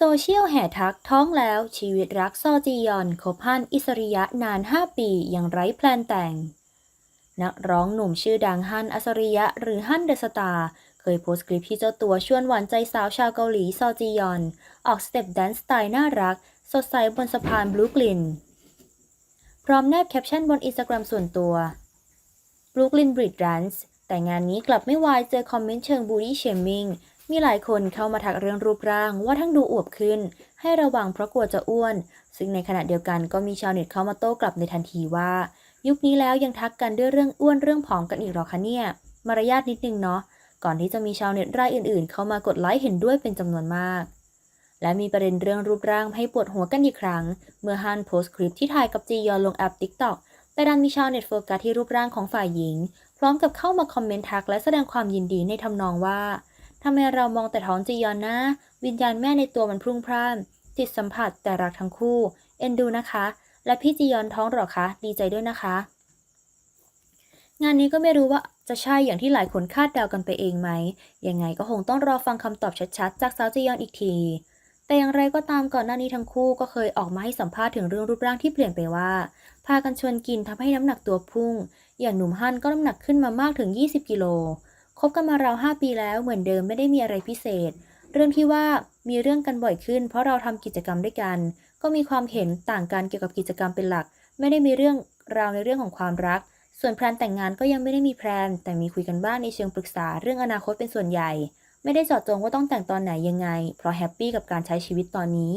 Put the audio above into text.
โซเชียลแห่ทักท้องแล้วชีวิตรักซอจียอนคบฮั่นอิสริยะนาน 5 ปียังไร้แพลนแต่ง นักร้องหนุ่มชื่อดังฮันอัสริยะหรือฮันเดอะสตาร์เคยโพสต์คลิปที่เจ้าตัวชวนหวานใจสาวชาวเกาหลีซอจียอน ออกสเต็ปแดนซ์สไตล์น่ารัก สดใสบนสะพานบลูกลิน พร้อมแนบแคปชั่นบนอินสตาแกรมส่วนตัว Brooklyn Bridge Dance แต่งานนี้กลับไม่วายเจอคอมเมนต์เชิงบูลลี่เชมิง มีหลายคนเข้ามาทักเรื่องรูปร่างว่าทั้งดูอวบขึ้น ให้ระวังเพราะกลัวจะอ้วน ซึ่งในขณะเดียวกันก็มีชาวเน็ตเข้ามาโต้กลับในทันทีว่า ยุคนี้แล้วยังทักกันด้วยเรื่องอ้วนเรื่องผอมกันอีกหรอคะเนี่ย มารยาทนิดนึงเนาะก่อนที่จะมีชาวเน็ตรายอื่นๆ เข้ามากดไลค์เห็นด้วยเป็นจำนวนมาก และมีประเด็นเรื่องรูปร่างให้ปวดหัวกันอีกครั้ง เมื่อฮันโพสต์คลิปที่ถ่ายกับจียอนลงแอป TikTok แต่ดันมีชาวเน็ตโฟกัสที่รูปร่างของฝ่ายหญิง พร้อมกับเข้ามาคอมเมนต์ทักและแสดงความยินดีในทำนองว่า ทำไมเรามองแต่ท้องจียอนนะ วิญญาณแม่ในตัวมันพรุ่งพร่าน จิตสัมผัสแต่รักทั้งคู่ เอ็นดูนะคะ และพี่จียอนท้องหรอคะ ดีใจด้วยนะคะ งานนี้ก็ไม่รู้ว่าจะใช่อย่างที่หลายคนคาดเดากันไปเองไหม ยังไงก็คงต้องรอฟังคำตอบชัดๆ จากสาวจียอนอีกที แต่อย่างไรก็ตามก่อนหน้านี้ทั้งคู่ก็เคยออกมาให้สัมภาษณ์ถึงเรื่องรูปร่างที่เปลี่ยนไปว่า พากันชวนกินทำให้น้ำหนักตัวพุ่ง อย่างหนุ่มฮั่นก็น้ำหนักขึ้นมามากถึง 20 กิโล คบกันมาราว5ปีแล้วเหมือนเดิมไม่ได้มีอะไรพิเศษ เรื่องที่ว่ามีเรื่องกันบ่อยขึ้น เพราะเราทำกิจกรรมด้วยกัน ก็มีความเห็นต่างกันเกี่ยวกับกิจกรรมเป็นหลัก ไม่ได้มีเรื่องราวในเรื่องของความรัก ส่วนแพลนแต่งงานก็ยังไม่ได้มีแพลน แต่มีคุยกันบ้างในเชิงปรึกษาเรื่องอนาคตเป็นส่วนใหญ่ ไม่ได้เจาะจงว่าต้องแต่งตอนไหนยังไง เพราะแฮปปี้กับการใช้ชีวิตตอนนี้